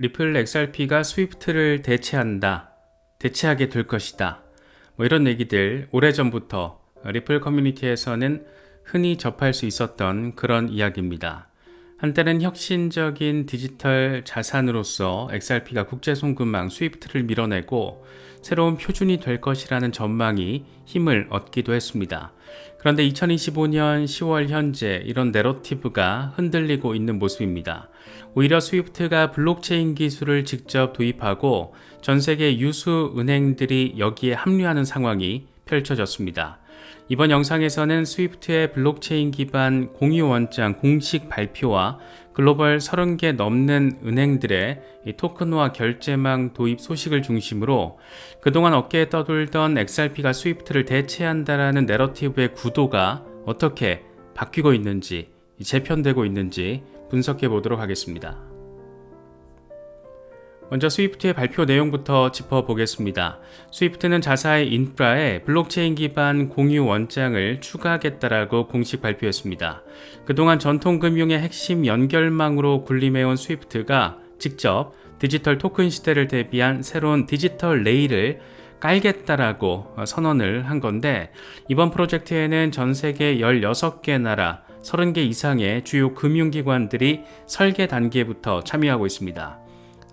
리플 XRP가 스위프트를 대체한다. 대체하게 될 것이다. 뭐 이런 얘기들 오래전부터 리플 커뮤니티에서는 흔히 접할 수 있었던 그런 이야기입니다. 한때는 혁신적인 디지털 자산으로서 XRP가 국제 송금망 스위프트를 밀어내고 새로운 표준이 될 것이라는 전망이 힘을 얻기도 했습니다. 그런데 2025년 10월 현재 이런 내러티브가 흔들리고 있는 모습입니다. 오히려 스위프트가 블록체인 기술을 직접 도입하고 전 세계 유수 은행들이 여기에 합류하는 상황이 펼쳐졌습니다. 이번 영상에서는 스위프트의 블록체인 기반 공유 원장 공식 발표와 글로벌 30개 넘는 은행들의 토큰화 결제망 도입 소식을 중심으로 그동안 어깨에 떠돌던 XRP가 스위프트를 대체한다라는 내러티브의 구도가 어떻게 바뀌고 있는지 재편되고 있는지 분석해 보도록 하겠습니다. 먼저 스위프트의 발표 내용부터 짚어보겠습니다. 스위프트는 자사의 인프라에 블록체인 기반 공유 원장을 추가하겠다라고 공식 발표했습니다. 그동안 전통 금융의 핵심 연결망으로 군림해온 스위프트가 직접 디지털 토큰 시대를 대비한 새로운 디지털 레일을 깔겠다라고 선언을 한 건데 이번 프로젝트에는 전 세계 16개 나라 30개 이상의 주요 금융기관들이 설계 단계부터 참여하고 있습니다.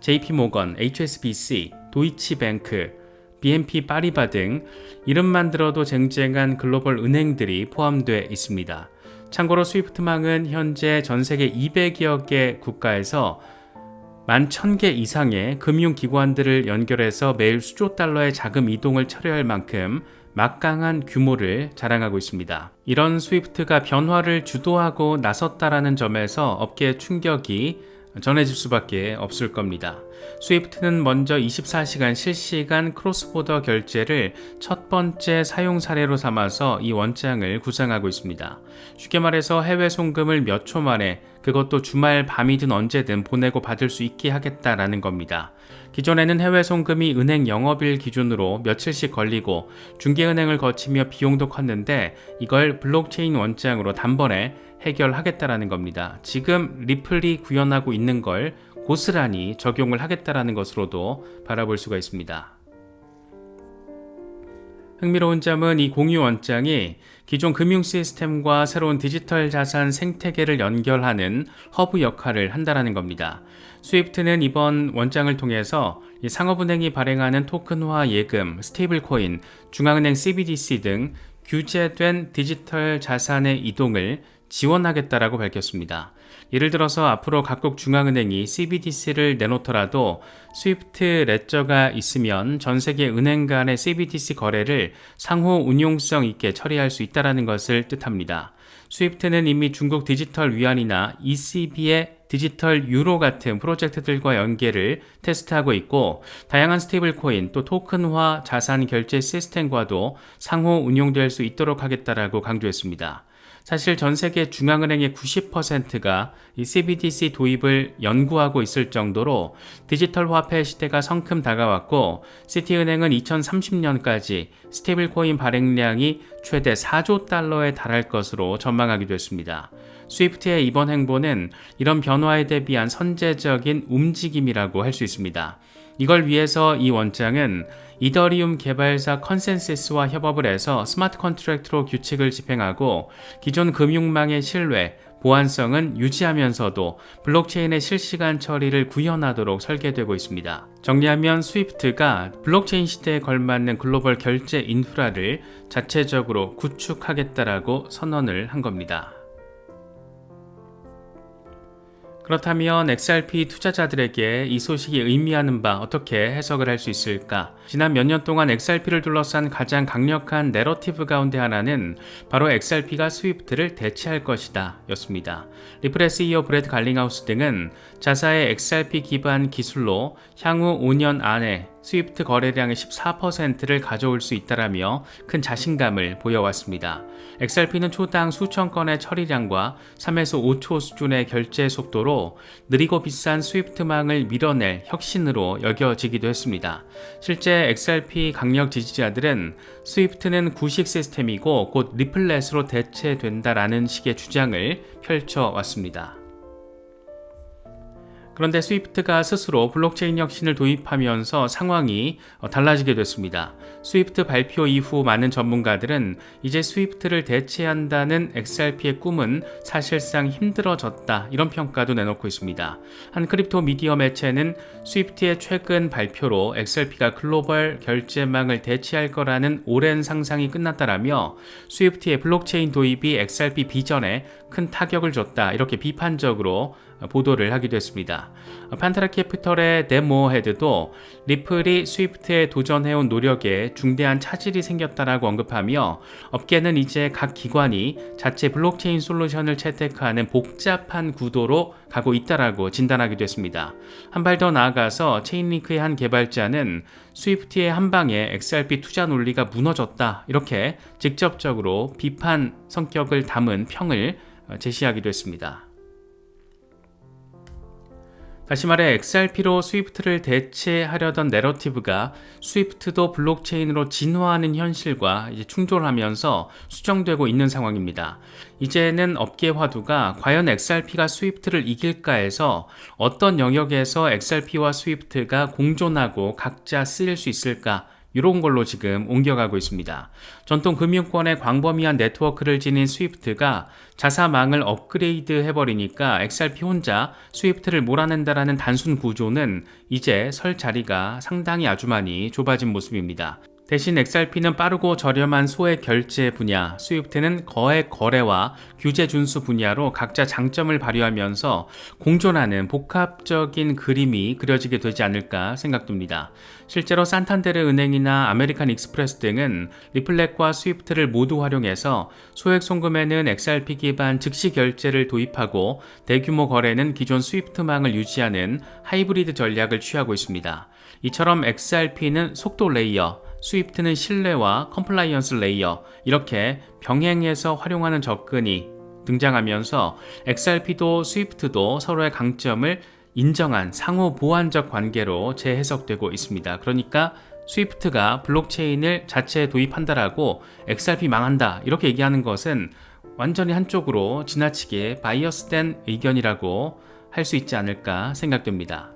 JP모건, HSBC, 도이치뱅크, BNP 파리바 등 이름만 들어도 쟁쟁한 글로벌 은행들이 포함되어 있습니다. 참고로 스위프트망은 현재 전 세계 200여 개 국가에서 11,000개 이상의 금융기관들을 연결해서 매일 수조 달러의 자금 이동을 처리할 만큼 막강한 규모를 자랑하고 있습니다. 이런 스위프트가 변화를 주도하고 나섰다라는 점에서 업계의 충격이 전해질 수밖에 없을 겁니다. 스위프트는 먼저 24시간 실시간 크로스보더 결제를 첫 번째 사용 사례로 삼아서 이 원장을 구상하고 있습니다. 쉽게 말해서 해외 송금을 몇 초 만에 그것도 주말 밤이든 언제든 보내고 받을 수 있게 하겠다라는 겁니다. 기존에는 해외 송금이 은행 영업일 기준으로 며칠씩 걸리고 중개은행을 거치며 비용도 컸는데 이걸 블록체인 원장으로 단번에 해결하겠다라는 겁니다. 지금 리플이 구현하고 있는 걸 고스란히 적용을 하겠다라는 것으로도 바라볼 수가 있습니다. 흥미로운 점은 이 공유 원장이 기존 금융 시스템과 새로운 디지털 자산 생태계를 연결하는 허브 역할을 한다는 겁니다. 스위프트는 이번 원장을 통해서 상업은행이 발행하는 토큰화 예금, 스테이블 코인, 중앙은행 CBDC 등 규제된 디지털 자산의 이동을 지원하겠다라고 밝혔습니다. 예를 들어서 앞으로 각국 중앙은행이 CBDC를 내놓더라도 스위프트 레저가 있으면 전 세계 은행 간의 CBDC 거래를 상호 운용성 있게 처리할 수 있다는 것을 뜻합니다. 스위프트는 이미 중국 디지털 위안이나 ECB의 디지털 유로 같은 프로젝트들과 연계를 테스트하고 있고 다양한 스테이블 코인 또 토큰화 자산 결제 시스템과도 상호 운용될 수 있도록 하겠다라고 강조했습니다. 사실 전 세계 중앙은행의 90%가 이 CBDC 도입을 연구하고 있을 정도로 디지털 화폐 시대가 성큼 다가왔고 시티은행은 2030년까지 스테이블 코인 발행량이 최대 4조 달러에 달할 것으로 전망하기도 했습니다. 스위프트의 이번 행보는 이런 변화에 대비한 선제적인 움직임이라고 할 수 있습니다. 이걸 위해서 이 원장은 이더리움 개발사 컨센서스와 협업을 해서 스마트 컨트랙트로 규칙을 집행하고 기존 금융망의 신뢰, 보안성은 유지하면서도 블록체인의 실시간 처리를 구현하도록 설계되고 있습니다. 정리하면 스위프트가 블록체인 시대에 걸맞는 글로벌 결제 인프라를 자체적으로 구축하겠다라고 선언을 한 겁니다. 그렇다면 XRP 투자자들에게 이 소식이 의미하는 바 어떻게 해석을 할 수 있을까? 지난 몇 년 동안 XRP를 둘러싼 가장 강력한 내러티브 가운데 하나는 바로 XRP가 스위프트를 대체할 것이다 였습니다. 리플의 CEO 브래드 갈링하우스 등은 자사의 XRP 기반 기술로 향후 5년 안에 스위프트 거래량의 14%를 가져올 수 있다라며 큰 자신감을 보여왔습니다. XRP는 초당 수천 건의 처리량과 3에서 5초 수준의 결제 속도로 느리고 비싼 스위프트망을 밀어낼 혁신으로 여겨지기도 했습니다. 실제 XRP 강력 지지자들은 스위프트는 구식 시스템이고 곧 리플렛으로 대체된다라는 식의 주장을 펼쳐왔습니다. 그런데 스위프트가 스스로 블록체인 혁신을 도입하면서 상황이 어, 달라지게 됐습니다. 스위프트 발표 이후 많은 전문가들은 이제 스위프트를 대체한다는 XRP의 꿈은 사실상 힘들어졌다 이런 평가도 내놓고 있습니다. 한 크립토 미디어 매체는 스위프트의 최근 발표로 XRP가 글로벌 결제망을 대체할 거라는 오랜 상상이 끝났다라며 스위프트의 블록체인 도입이 XRP 비전에 큰 타격을 줬다 이렇게 비판적으로 보도를 하기도 했습니다. 판타라 캐피털의 데모 헤드도 리플이 스위프트에 도전해온 노력에 중대한 차질이 생겼다라고 언급하며 업계는 이제 각 기관이 자체 블록체인 솔루션을 채택하는 복잡한 구도로 가고 있다라고 진단하기도 했습니다. 한 발 더 나아가서 체인링크의 한 개발자는 스위프트의 한 방에 XRP 투자 논리가 무너졌다 이렇게 직접적으로 비판 성격을 담은 평을 제시하기도 했습니다. 다시 말해 XRP로 스위프트를 대체하려던 내러티브가 스위프트도 블록체인으로 진화하는 현실과 이제 충돌하면서 수정되고 있는 상황입니다. 이제는 업계 화두가 과연 XRP가 스위프트를 이길까해서 어떤 영역에서 XRP와 스위프트가 공존하고 각자 쓰일 수 있을까 이런 걸로 지금 옮겨가고 있습니다. 전통 금융권의 광범위한 네트워크를 지닌 스위프트가 자사망을 업그레이드 해버리니까 XRP 혼자 스위프트를 몰아낸다라는 단순 구조는 이제 설 자리가 상당히 아주 많이 좁아진 모습입니다. 대신 XRP는 빠르고 저렴한 소액 결제 분야, 스위프트는 거액 거래와 규제 준수 분야로 각자 장점을 발휘하면서 공존하는 복합적인 그림이 그려지게 되지 않을까 생각됩니다. 실제로 산탄데르 은행이나 아메리칸 익스프레스 등은 리플렉과 스위프트를 모두 활용해서 소액 송금에는 XRP 기반 즉시 결제를 도입하고 대규모 거래는 기존 스위프트망을 유지하는 하이브리드 전략을 취하고 있습니다. 이처럼 XRP는 속도 레이어, 스위프트는 신뢰와 컴플라이언스 레이어 이렇게 병행해서 활용하는 접근이 등장하면서 XRP도 스위프트도 서로의 강점을 인정한 상호 보완적 관계로 재해석되고 있습니다. 그러니까 스위프트가 블록체인을 자체에 도입한다라고 XRP 망한다 이렇게 얘기하는 것은 완전히 한쪽으로 지나치게 바이어스된 의견이라고 할 수 있지 않을까 생각됩니다.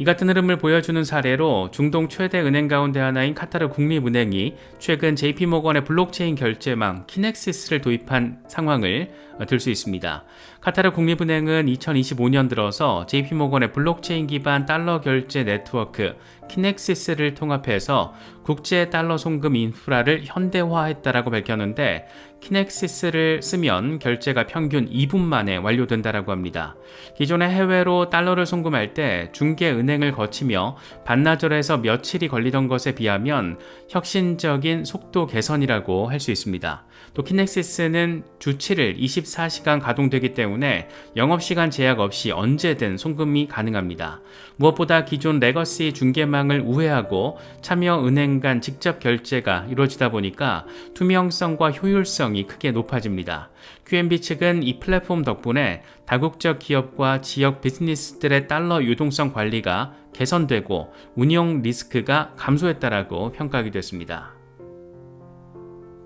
이 같은 흐름을 보여주는 사례로 중동 최대 은행 가운데 하나인 카타르 국립은행이 최근 JP모건의 블록체인 결제망 키넥시스를 도입한 상황을 들 수 있습니다. 카타르 국립은행은 2025년 들어서 JP모건의 블록체인 기반 달러 결제 네트워크 키넥시스를 통합해서 국제 달러 송금 인프라를 현대화했다라고 밝혔는데 키넥시스를 쓰면 결제가 평균 2분 만에 완료된다라고 합니다. 기존에 해외로 달러를 송금할 때 중개 은행을 거치며 반나절에서 며칠이 걸리던 것에 비하면 혁신적인 속도 개선이라고 할 수 있습니다. 또 키넥시스는 주 7일 24시간 가동되기 때문에 영업시간 제약 없이 언제든 송금이 가능합니다. 무엇보다 기존 레거시 중개망을 우회하고 참여 은행 간 직접 결제가 이루어지다 보니까 투명성과 효율성이 크게 높아집니다. QNB 측은 이 플랫폼 덕분에 다국적 기업과 지역 비즈니스들의 달러 유동성 관리가 개선되고 운용 리스크가 감소했다라고 평가하기도 했습니다.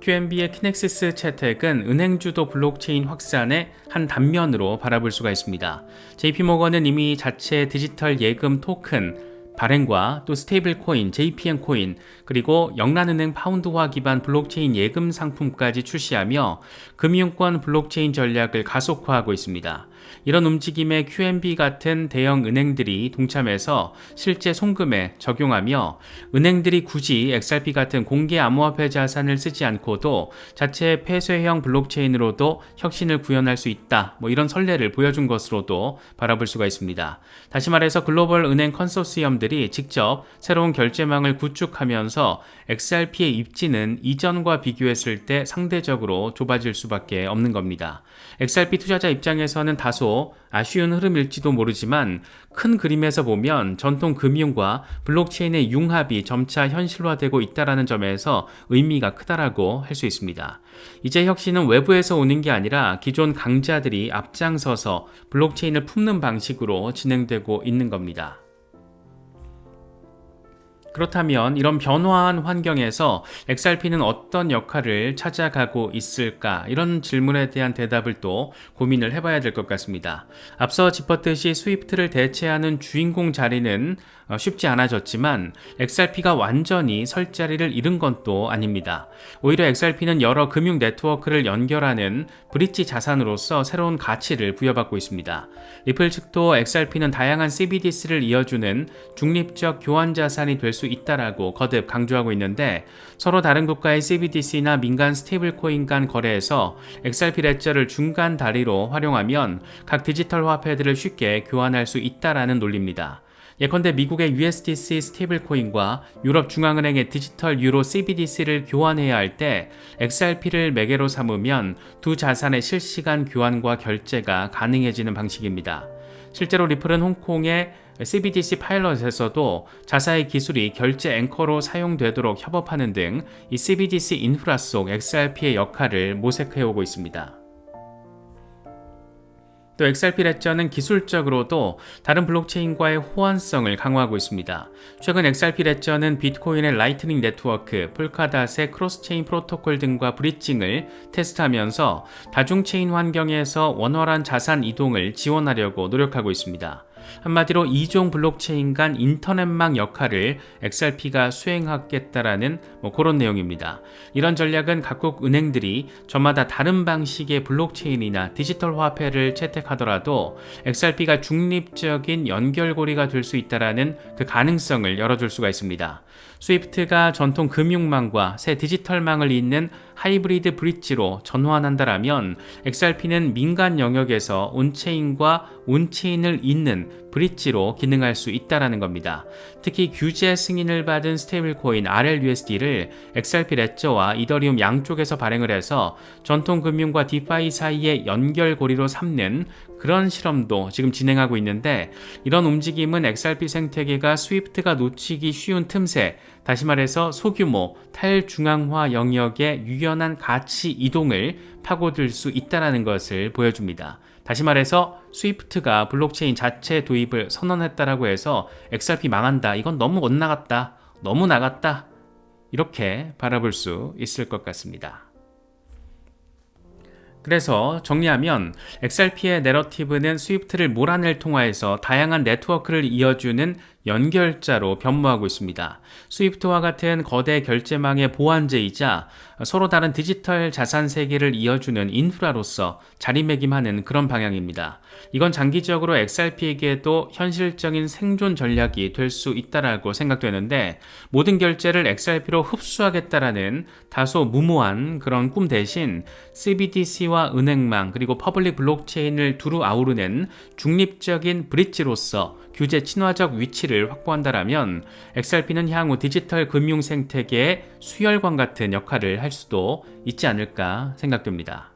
QNB의 키넥시스 채택은 은행 주도 블록체인 확산의 한 단면으로 바라볼 수가 있습니다. JP모건은 이미 자체 디지털 예금 토큰 발행과 또 스테이블 코인, JPM 코인, 그리고 영란은행 파운드화 기반 블록체인 예금 상품까지 출시하며 금융권 블록체인 전략을 가속화하고 있습니다. 이런 움직임에 QNB 같은 대형 은행들이 동참해서 실제 송금에 적용하며 은행들이 굳이 XRP 같은 공개 암호화폐 자산을 쓰지 않고도 자체 폐쇄형 블록체인으로도 혁신을 구현할 수 있다. 뭐 이런 선례를 보여준 것으로도 바라볼 수가 있습니다. 다시 말해서 글로벌 은행 컨소시엄들이 직접 새로운 결제망을 구축하면서 XRP의 입지는 이전과 비교했을 때 상대적으로 좁아질 수밖에 없는 겁니다. XRP 투자자 입장에서는 다소 아쉬운 흐름일지도 모르지만 큰 그림에서 보면 전통 금융과 블록체인의 융합이 점차 현실화되고 있다라는 점에서 의미가 크다라고 할 수 있습니다. 이제 혁신은 외부에서 오는 게 아니라 기존 강자들이 앞장서서 블록체인을 품는 방식으로 진행되고 있는 겁니다. 그렇다면 이런 변화한 환경에서 XRP는 어떤 역할을 찾아가고 있을까? 이런 질문에 대한 대답을 또 고민을 해봐야 될 것 같습니다. 앞서 짚었듯이 스위프트를 대체하는 주인공 자리는 어, 쉽지 않아졌지만 XRP가 완전히 설 자리를 잃은 건 또 아닙니다. 오히려 XRP는 여러 금융 네트워크를 연결하는 브릿지 자산으로서 새로운 가치를 부여받고 있습니다. 리플 측도 XRP는 다양한 CBDC를 이어주는 중립적 교환 자산이 될수 있다라고 거듭 강조하고 있는데 서로 다른 국가의 CBDC나 민간 스테이블 코인 간 거래에서 XRP 레저를 중간 다리로 활용하면 각 디지털 화폐들을 쉽게 교환할 수 있다라는 논리입니다. 예컨대 미국의 USDC 스테이블 코인과 유럽 중앙은행의 디지털 유로 CBDC를 교환해야 할 때 XRP를 매개로 삼으면 두 자산의 실시간 교환과 결제가 가능해지는 방식입니다. 실제로 리플은 홍콩의 CBDC 파일럿에서도 자사의 기술이 결제 앵커로 사용되도록 협업하는 등 이 CBDC 인프라 속 XRP의 역할을 모색해오고 있습니다. 또 XRP 레저는 기술적으로도 다른 블록체인과의 호환성을 강화하고 있습니다. 최근 XRP 레저는 비트코인의 라이트닝 네트워크, 폴카닷의 크로스체인 프로토콜 등과 브릿징을 테스트하면서 다중체인 환경에서 원활한 자산 이동을 지원하려고 노력하고 있습니다. 한마디로 이종 블록체인 간 인터넷망 역할을 XRP가 수행하겠다라는 뭐 그런 내용입니다. 이런 전략은 각국 은행들이 저마다 다른 방식의 블록체인이나 디지털 화폐를 채택하더라도 XRP가 중립적인 연결고리가 될 수 있다라는 그 가능성을 열어줄 수가 있습니다. 스위프트가 전통 금융망과 새 디지털망을 잇는 하이브리드 브릿지로 전환한다라면 XRP는 민간 영역에서 온체인과 온체인을 잇는 브릿지로 기능할 수 있다라는 겁니다. 특히 규제 승인을 받은 스테이블 코인 RLUSD를 XRP 레저와 이더리움 양쪽에서 발행을 해서 전통 금융과 디파이 사이의 연결고리로 삼는 그런 실험도 지금 진행하고 있는데 이런 움직임은 XRP 생태계가 스위프트가 놓치기 쉬운 틈새, 다시 말해서 소규모 탈중앙화 영역의 유연한 가치 이동을 파고들 수 있다는 것을 보여줍니다. 다시 말해서 스위프트가 블록체인 자체 도입을 선언했다라고 해서 XRP 망한다. 이건 너무 엇나갔다. 너무 나갔다. 이렇게 바라볼 수 있을 것 같습니다. 그래서 정리하면 XRP의 내러티브는 스위프트를 몰아낼 통하여서 다양한 네트워크를 이어주는 연결자로 변모하고 있습니다. 스위프트와 같은 거대 결제망의 보완제이자 서로 다른 디지털 자산 세계를 이어주는 인프라로서 자리매김하는 그런 방향입니다. 이건 장기적으로 XRP에게도 현실적인 생존 전략이 될 수 있다라고 생각되는데 모든 결제를 XRP로 흡수하겠다라는 다소 무모한 그런 꿈 대신 CBDC와 은행망 그리고 퍼블릭 블록체인을 두루 아우르는 중립적인 브릿지로서 규제 친화적 위치를 확보한다라면 XRP는 향후 디지털 금융 생태계의 수혈관 같은 역할을 할 수도 있지 않을까 생각됩니다.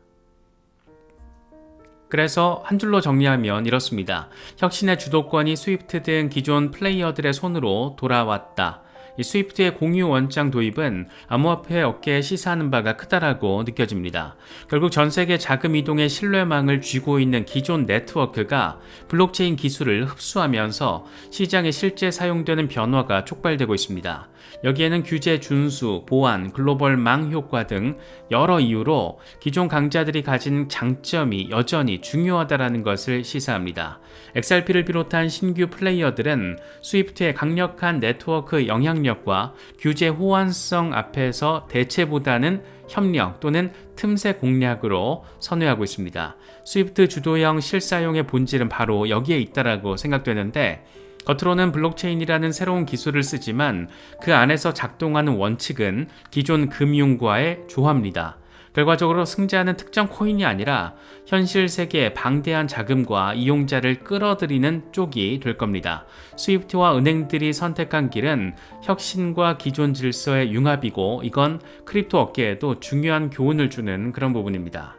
그래서 한 줄로 정리하면 이렇습니다. 혁신의 주도권이 스위프트 등 기존 플레이어들의 손으로 돌아왔다. 이 스위프트의 공유 원장 도입은 암호화폐 업계에 시사하는 바가 크다라고 느껴집니다. 결국 전 세계 자금 이동의 신뢰망을 쥐고 있는 기존 네트워크가 블록체인 기술을 흡수하면서 시장에 실제 사용되는 변화가 촉발되고 있습니다. 여기에는 규제 준수, 보안, 글로벌 망 효과 등 여러 이유로 기존 강자들이 가진 장점이 여전히 중요하다라는 것을 시사합니다. XRP를 비롯한 신규 플레이어들은 스위프트의 강력한 네트워크 영향력과 규제 호환성 앞에서 대체보다는 협력 또는 틈새 공략으로 선회하고 있습니다. 스위프트 주도형 실사용의 본질은 바로 여기에 있다라고 생각되는데 겉으로는 블록체인이라는 새로운 기술을 쓰지만 그 안에서 작동하는 원칙은 기존 금융과의 조화입니다. 결과적으로 승자는 특정 코인이 아니라 현실 세계의 방대한 자금과 이용자를 끌어들이는 쪽이 될 겁니다. 스위프트와 은행들이 선택한 길은 혁신과 기존 질서의 융합이고 이건 크립토 업계에도 중요한 교훈을 주는 그런 부분입니다.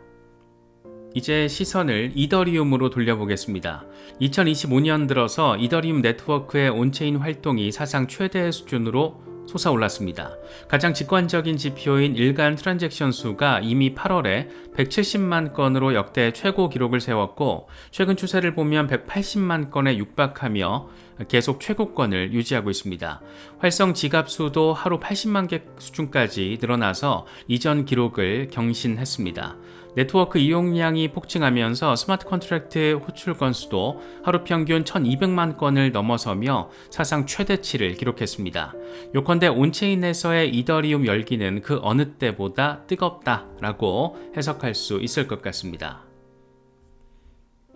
이제 시선을 이더리움으로 돌려보겠습니다. 2025년 들어서 이더리움 네트워크의 온체인 활동이 사상 최대 수준으로 솟아올랐습니다. 가장 직관적인 지표인 일간 트란잭션 수가 이미 8월에 170만 건으로 역대 최고 기록을 세웠고 최근 추세를 보면 180만 건에 육박하며 계속 최고권을 유지하고 있습니다. 활성 지갑 수도 하루 80만 개 수준까지 늘어나서 이전 기록을 경신했습니다. 네트워크 이용량이 폭증하면서 스마트 컨트랙트 호출 건수도 하루 평균 1200만 건을 넘어서며 사상 최대치를 기록했습니다. 요컨대 온체인에서의 이더리움 열기는 그 어느 때보다 뜨겁다라고 해석할 수 있을 것 같습니다.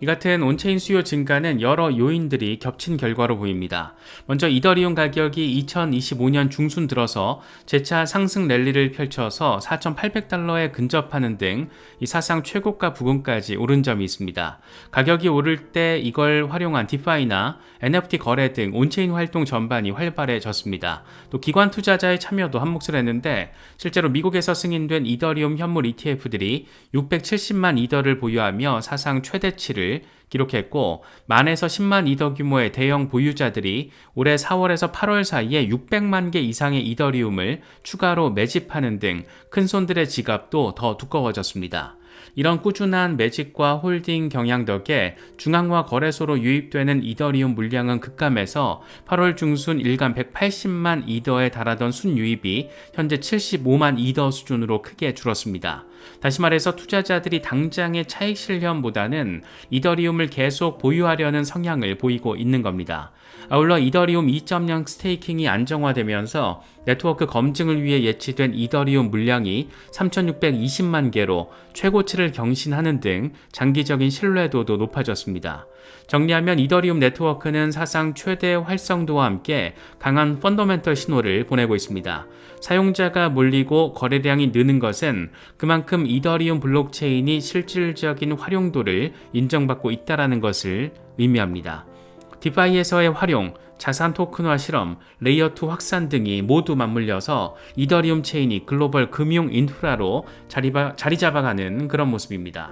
이 같은 온체인 수요 증가는 여러 요인들이 겹친 결과로 보입니다. 먼저 이더리움 가격이 2025년 중순 들어서 재차 상승 랠리를 펼쳐서 4,800달러에 근접하는 등 이 사상 최고가 부근까지 오른 점이 있습니다. 가격이 오를 때 이걸 활용한 디파이나 NFT 거래 등 온체인 활동 전반이 활발해졌습니다. 또 기관 투자자의 참여도 한몫을 했는데 실제로 미국에서 승인된 이더리움 현물 ETF들이 670만 이더를 보유하며 사상 최대치를 기록했고 만에서 10만 이더 규모의 대형 보유자들이 올해 4월에서 8월 사이에 600만 개 이상의 이더리움을 추가로 매집하는 등 큰 손들의 지갑도 더 두꺼워졌습니다. 이런 꾸준한 매집과 홀딩 경향 덕에 중앙화 거래소로 유입되는 이더리움 물량은 급감해서 8월 중순 일간 180만 이더에 달하던 순유입이 현재 75만 이더 수준으로 크게 줄었습니다. 다시 말해서 투자자들이 당장의 차익 실현보다는 이더리움을 계속 보유하려는 성향을 보이고 있는 겁니다. 아울러 이더리움 2.0 스테이킹이 안정화되면서 네트워크 검증을 위해 예치된 이더리움 물량이 3,620만 개로 최고치를 경신하는 등 장기적인 신뢰도도 높아졌습니다. 정리하면 이더리움 네트워크는 사상 최대 활성도와 함께 강한 펀더멘털 신호를 보내고 있습니다. 사용자가 몰리고 거래량이 느는 것은 그만큼 이더리움 블록체인이 실질적인 활용도를 인정받고 있다는 것을 의미합니다. 디파이에서의 활용, 자산 토큰화 실험, 레이어 2 확산 등이 모두 맞물려서 이더리움 체인이 글로벌 금융 인프라로 자리, 자리 잡아가는 그런 모습입니다.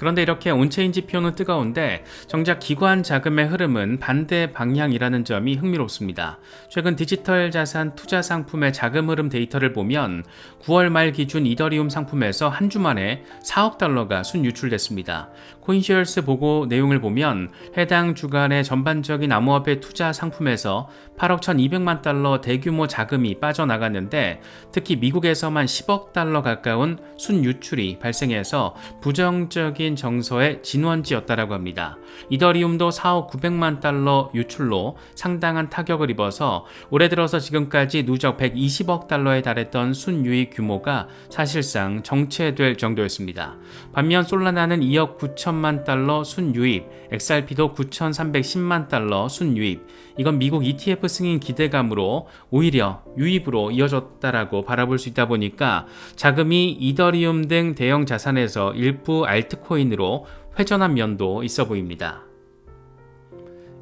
그런데 이렇게 온체인 지표는 뜨거운데 정작 기관 자금의 흐름은 반대 방향이라는 점이 흥미롭습니다. 최근 디지털 자산 투자 상품의 자금 흐름 데이터를 보면 9월 말 기준 이더리움 상품에서 한 주 만에 4억 달러가 순유출됐습니다. 코인쉐어스 보고 내용을 보면 해당 주간의 전반적인 암호화폐 투자 상품에서 8억 1200만 달러 대규모 자금이 빠져나갔는데 특히 미국에서만 10억 달러 가까운 순유출이 발생해서 부정적인 정서의 진원지였다라고 합니다. 이더리움도 4억 900만 달러 유출로 상당한 타격을 입어서 올해 들어서 지금까지 누적 120억 달러에 달했던 순유익 규모가 사실상 정체될 정도였습니다. 반면 솔라나는 2억 9천만 달러 순유입, XRP도 9,310만 달러 순유입, 이건 미국 ETF 승인 기대감으로 오히려 유입으로 이어졌다라고 바라볼 수 있다 보니까 자금이 이더리움 등 대형 자산에서 일부 알트코인 으로 회전한 면도 있어 보입니다.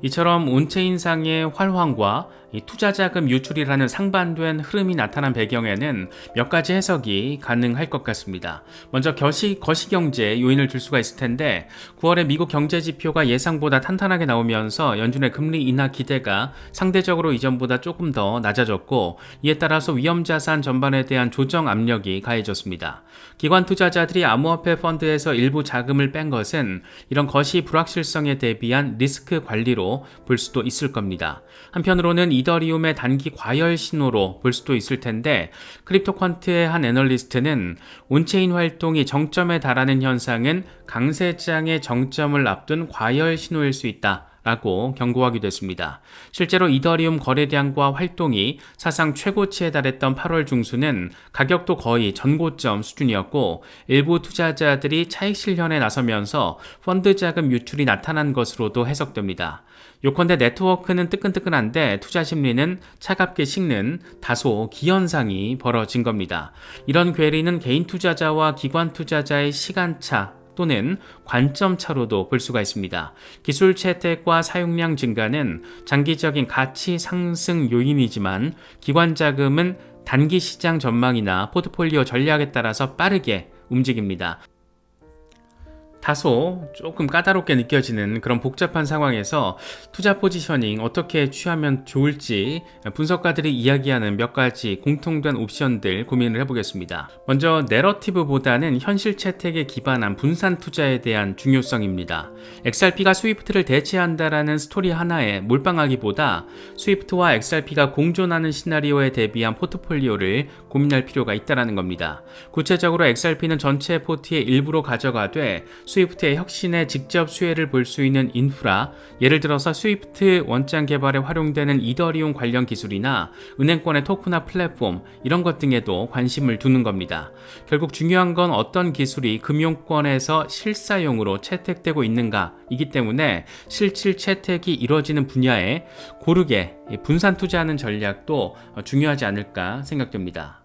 이처럼 온체인상의 활황과 투자 자금 유출이라는 상반된 흐름이 나타난 배경에는 몇 가지 해석이 가능할 것 같습니다. 먼저 거시, 거시경제 요인을 들 수가 있을 텐데 9월에 미국 경제 지표가 예상보다 탄탄하게 나오면서 연준의 금리 인하 기대가 상대적으로 이전보다 조금 더 낮아졌고 이에 따라서 위험자산 전반에 대한 조정 압력이 가해졌습니다. 기관 투자자들이 암호화폐 펀드에서 일부 자금을 뺀 것은 이런 거시 불확실성에 대비한 리스크 관리로 볼 수도 있을 겁니다. 한편으로는 이더리움의 단기 과열 신호로 볼 수도 있을 텐데 크립토퀀트의 한 애널리스트는 온체인 활동이 정점에 달하는 현상은 강세장의 정점을 앞둔 과열 신호일 수 있다. 라고 경고하기도 했습니다. 실제로 이더리움 거래량과 활동이 사상 최고치에 달했던 8월 중순은 가격도 거의 전고점 수준이었고 일부 투자자들이 차익 실현에 나서면서 펀드 자금 유출이 나타난 것으로도 해석됩니다. 요컨대 네트워크는 뜨끈뜨끈한데 투자 심리는 차갑게 식는 다소 기현상이 벌어진 겁니다. 이런 괴리는 개인 투자자와 기관 투자자의 시간차 또는 관점 차로도 볼 수가 있습니다. 기술 채택과 사용량 증가는 장기적인 가치 상승 요인이지만 기관 자금은 단기 시장 전망이나 포트폴리오 전략에 따라서 빠르게 움직입니다. 다소 조금 까다롭게 느껴지는 그런 복잡한 상황에서 투자 포지셔닝 어떻게 취하면 좋을지 분석가들이 이야기하는 몇 가지 공통된 옵션들 고민을 해보겠습니다. 먼저 내러티브보다는 현실 채택에 기반한 분산 투자에 대한 중요성입니다. XRP가 스위프트를 대체한다라는 스토리 하나에 몰빵하기보다 스위프트와 XRP가 공존하는 시나리오에 대비한 포트폴리오를 고민할 필요가 있다는 겁니다. 구체적으로 XRP는 전체 포트의 일부로 가져가되 스위프트의 혁신에 직접 수혜를 볼 수 있는 인프라, 예를 들어서 스위프트 원장 개발에 활용되는 이더리움 관련 기술이나 은행권의 토크나 플랫폼 이런 것 등에도 관심을 두는 겁니다. 결국 중요한 건 어떤 기술이 금융권에서 실사용으로 채택되고 있는가 이기 때문에 실질 채택이 이루어지는 분야에 고르게 분산 투자하는 전략도 중요하지 않을까 생각됩니다.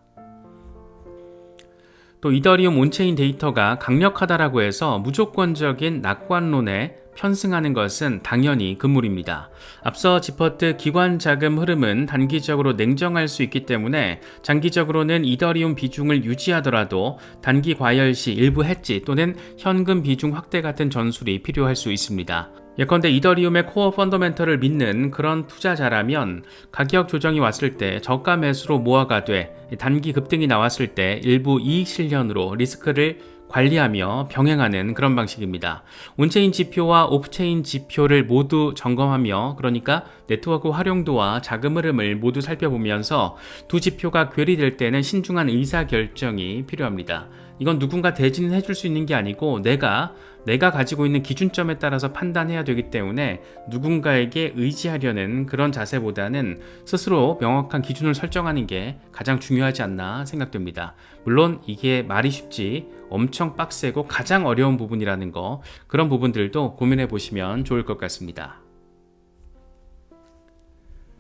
또 이더리움 온체인 데이터가 강력하다라고 해서 무조건적인 낙관론에 편승하는 것은 당연히 금물입니다. 앞서 짚었듯 기관 자금 흐름은 단기적으로 냉정할 수 있기 때문에 장기적으로는 이더리움 비중을 유지하더라도 단기 과열 시 일부 해지 또는 현금 비중 확대 같은 전술이 필요할 수 있습니다. 예컨대 이더리움의 코어 펀더멘털을 믿는 그런 투자자라면 가격 조정이 왔을 때 저가 매수로 모아가 돼 단기 급등이 나왔을 때 일부 이익 실현으로 리스크를 관리하며 병행하는 그런 방식입니다. 온체인 지표와 오프체인 지표를 모두 점검하며 그러니까 네트워크 활용도와 자금 흐름을 모두 살펴보면서 두 지표가 괴리될 때는 신중한 의사 결정이 필요합니다. 이건 누군가 대진해 줄 수 있는 게 아니고 내가 내가 가지고 있는 기준점에 따라서 판단해야 되기 때문에 누군가에게 의지하려는 그런 자세보다는 스스로 명확한 기준을 설정하는 게 가장 중요하지 않나 생각됩니다. 물론 이게 말이 쉽지 엄청 빡세고 가장 어려운 부분이라는 거 그런 부분들도 고민해 보시면 좋을 것 같습니다.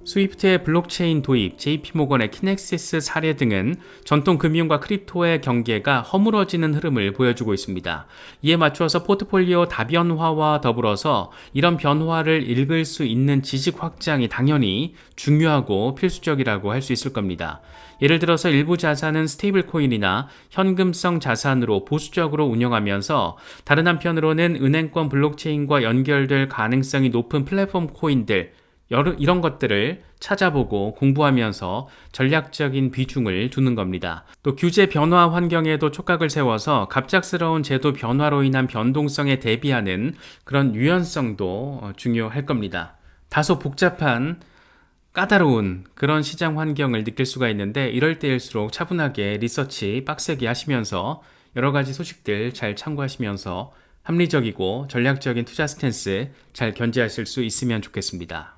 스위프트의 블록체인 도입, JP모건의 키넥시스 사례 등은 전통 금융과 크립토의 경계가 허물어지는 흐름을 보여주고 있습니다. 이에 맞추어서 포트폴리오 다변화와 더불어서 이런 변화를 읽을 수 있는 지식 확장이 당연히 중요하고 필수적이라고 할 수 있을 겁니다. 예를 들어서 일부 자산은 스테이블 코인이나 현금성 자산으로 보수적으로 운영하면서 다른 한편으로는 은행권 블록체인과 연결될 가능성이 높은 플랫폼 코인들, 이런 것들을 찾아보고 공부하면서 전략적인 비중을 두는 겁니다. 또 규제 변화 환경에도 촉각을 세워서 갑작스러운 제도 변화로 인한 변동성에 대비하는 그런 유연성도 중요할 겁니다. 다소 복잡한 까다로운 그런 시장 환경을 느낄 수가 있는데 이럴 때일수록 차분하게 리서치 빡세게 하시면서 여러 가지 소식들 잘 참고하시면서 합리적이고 전략적인 투자 스탠스 잘 견제하실 수 있으면 좋겠습니다.